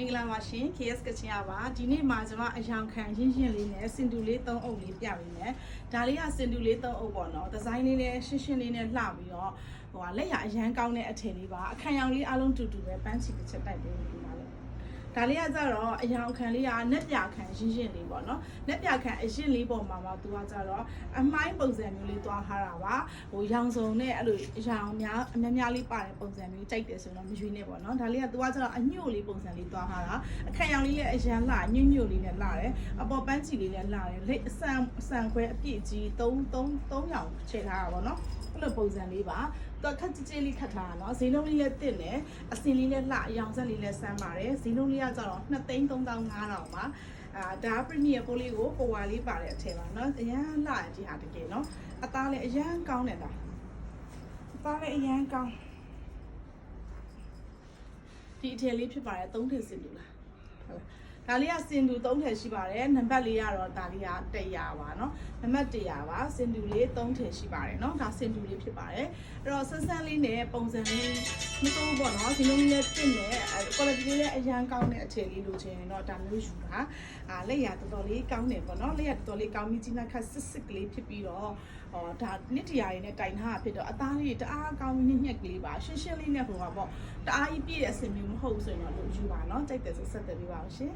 မင်္ဂလာပါရှင် KS ကချင်ရပါဒီနေ့မှာကျွန်မအယောင်ခံရင်းရင်းလေးနဲ့စင်တူလေး၃အုပ်လေးပြပေးမယ်ဒါလေးကစင်တူလေး၃အုပ်ပေါ့နော်ဒီဇိုင်းလေးနဲ့ရှင်းရှင်းလေးနဲ့လှပြီးတော့ဟိုကလက်ရအရန်ကောင်းတဲ့အထည်လေးပါအခမ်းရောင်လေးအလုံးတူတူပဲပန်းချီတစ်ချက်တိုက်ပေးနေပါလေ ဒါလေးကကြတော့အယောင်ခံလေးကနက်ပြခံရင်းရင်းလေးပေါ့နော်နက်ပြခံအရင်လေးပေါ်မှာမှသူကကြတော့အမိုင်းပုံစံမျိုးလေးသွားထားတာပါဟိုရောင်စုံနဲ့အဲ့လိုရောင်များအများများလေးပါတဲ့ပုံစံမျိုးကြိုက်တယ်ဆိုတော့မရွေးနဲ့ပေါ့နော်ဒါလေးကသူကကြတော့အညို့လေးပုံစံလေးသွားထားတာအခက်ရောင်လေးလည်းအရန်လှညွညွလေးနဲ့လှတယ်အပေါ်ပန်းချီလေးလည်းလှတယ်လက်အဆန်အဆန်ခွဲအပြည့်ကြီး3 3 3ရောင်ခြေထားတာပေါ့နော်အဲ့လိုပုံစံလေးပါ တော့ခက်ကြည်ကြည်လေးခတ်ထားတာเนาะဈေးနှုန်းလေးလည်းတင့်တယ်အစင်လေးလည်းလှအယောင်ဆက်လေးလည်းဆန်းပါတယ်ဈေးနှုန်းလေးကကြတော့2သိန်း3500ပါအာဒါပရီမီယာပိုလေးကိုပိုဝါလေးပါတဲ့အထည်ပါเนาะအရန်လှတယ်ဒီဟာတကယ်เนาะအသားလည်းအရန်ကောင်းတယ်လားအသားလည်းအရန်ကောင်းဒီအထည်လေးဖြစ်ပါတယ်3ထည်စင်တူလားဟုတ်လား ဒါလေးကစင်တူ3ထည်ရှိပါတယ်နံပါတ်လေးကတော့ဒါလေးက100ပါเนาะနံပါတ်100ပါစင်တူလေး3ထည်ရှိပါတယ်เนาะဒါစင်တူလေးဖြစ်ပါတယ်အဲ့တော့ဆန်းဆန်းလေးနဲ့ပုံစံလေးမစိုးဘူးပေါ့เนาะဒီလိုလေးနဲ့တင့်နဲ့ quality လေးလည်းအရန်ကောင်းတဲ့အခြေလေးလိုချင်ရင်တော့ဒါမျိုးယူတာအာလက်ရတော်တော်လေးကောင်းတယ်ပေါ့เนาะလက်ရတော်တော်လေးကောင်းပြီးကြီးနှက်ခတ်စစ်စစ်ကလေးဖြစ်ပြီးတော့ဟောဒါနှစ်တရာရည်နဲ့တိုင်ထားတာဖြစ်တော့အသားလေးတအားကောင်းပြီးညက်ညက်ကလေးပါရှင်းရှင်းလေးနဲ့ဟိုပါပေါ့တအားကြီးပြည့်တဲ့အစင်မျိုးမဟုတ်ဘူးဆိုရင်တော့လို့ယူပါเนาะကြိုက်တယ်ဆိုဆက်တယ်ပြပါအောင်ရှင်